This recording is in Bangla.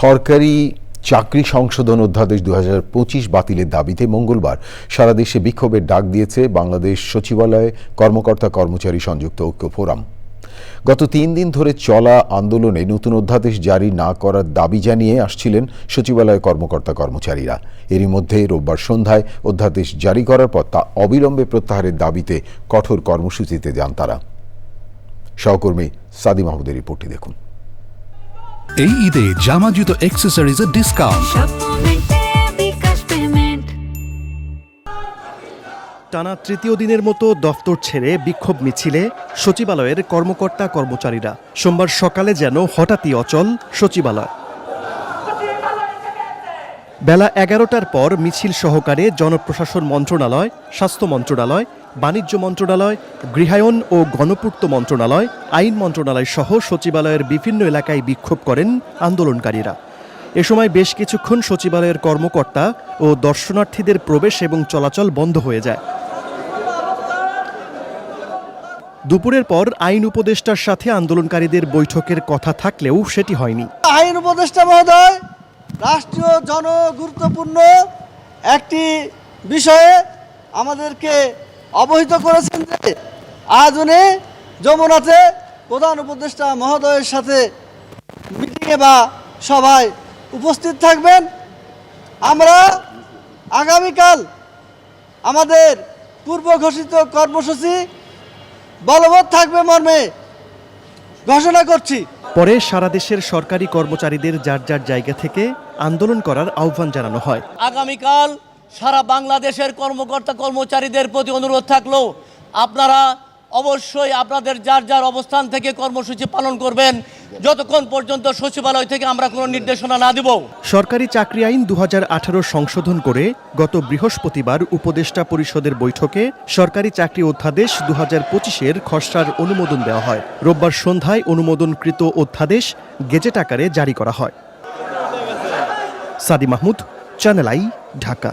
সরকারি চাকরি সংশোধন অধ্যাদেশ দু হাজার পঁচিশ বাতিলের দাবিতে মঙ্গলবার সারা দেশে বিক্ষোভের ডাক দিয়েছে বাংলাদেশ সচিবালয়ে কর্মকর্তা কর্মচারী সংযুক্ত ঐক্য ফোরাম। গত তিন দিন ধরে চলা আন্দোলনে নতুন অধ্যাদেশ জারি না করার দাবি জানিয়ে আসছিলেন সচিবালয় কর্মকর্তা কর্মচারীরা। এরই মধ্যে রোববার সন্ধ্যায় অধ্যাদেশ জারি করার পর তা অবিলম্বে প্রত্যাহারের দাবিতে কঠোর কর্মসূচিতে যান তারা। সহকর্মী সাদি মাহমুদের রিপোর্টটি দেখুন। এই ঈদে জামা জুতো অ্যাক্সেসরিজের ডিসকাউন্ট টানা তৃতীয় দিনের মতো দফতর ছেড়ে বিক্ষোভ মিছিলে সচিবালয়ের কর্মকর্তা কর্মচারীরা। সোমবার সকালে যেন হঠাৎই অচল সচিবালয়। বেলা এগারোটার পর মিছিল সহকারে জনপ্রশাসন মন্ত্রণালয়, স্বাস্থ্য মন্ত্রণালয় বাণিজ্য মন্ত্রণালয়, গৃহায়ন ও গণপূর্ত মন্ত্রণালয়, আইন মন্ত্রণালয় সহ সচিবালয়ের বিভিন্ন এলাকায় বিক্ষোভ করেন আন্দোলনকারীরা। এ সময় বেশ কিছুক্ষণ সচিবালয়ের কর্মকর্তা ও দর্শনার্থীদের প্রবেশ এবং চলাচল বন্ধ হয়ে যায়। দুপুরের পর আইন উপদেষ্টার সাথে আন্দোলনকারীদের বৈঠকের কথা থাকলেও সেটি হয়নি। আইন উপদেষ্টা মহোদয়, রাষ্ট্রীয় জন গুরুত্বপূর্ণ একটি বিষয়ে আমাদেরকে অবহিত করেছেন যে আজ উনি যমুনাতে প্রধান উপদেষ্টা মহোদয়ের সাথে মিটিংয়ে বা সভায় উপস্থিত থাকবেন। আমরা আগামীকাল আমাদের পূর্ব ঘোষিত কর্মসূচি বলবৎ থাকবে মর্মে ঘোষণা করছি। পরে সারা দেশের সরকারি কর্মচারীদের যার যার জায়গা থেকে আন্দোলন করার আহ্বান জানানো হয়। আগামীকাল সারা বাংলাদেশের কর্মকর্তা কর্মচারীদের প্রতি অনুরোধ থাকল, আপনারা অবশ্যই আপনাদের যার যার অবস্থান থেকে কর্মসূচি পালন করবেন, যতক্ষণ পর্যন্ত সচিবালয় থেকে আমরা কোনো নির্দেশনা না দিব। সরকারি চাকরি আইন দু হাজার আঠারো সংশোধন করে গত বৃহস্পতিবার উপদেষ্টা পরিষদের বৈঠকে সরকারি চাকরি অধ্যাদেশ দু হাজার পঁচিশের খসড়ার অনুমোদন দেওয়া হয়। রোববার সন্ধ্যায় অনুমোদনকৃত অধ্যাদেশ গেজেট আকারে জারি করা হয়। Sadi Mahmud, Channel I, Dhaka.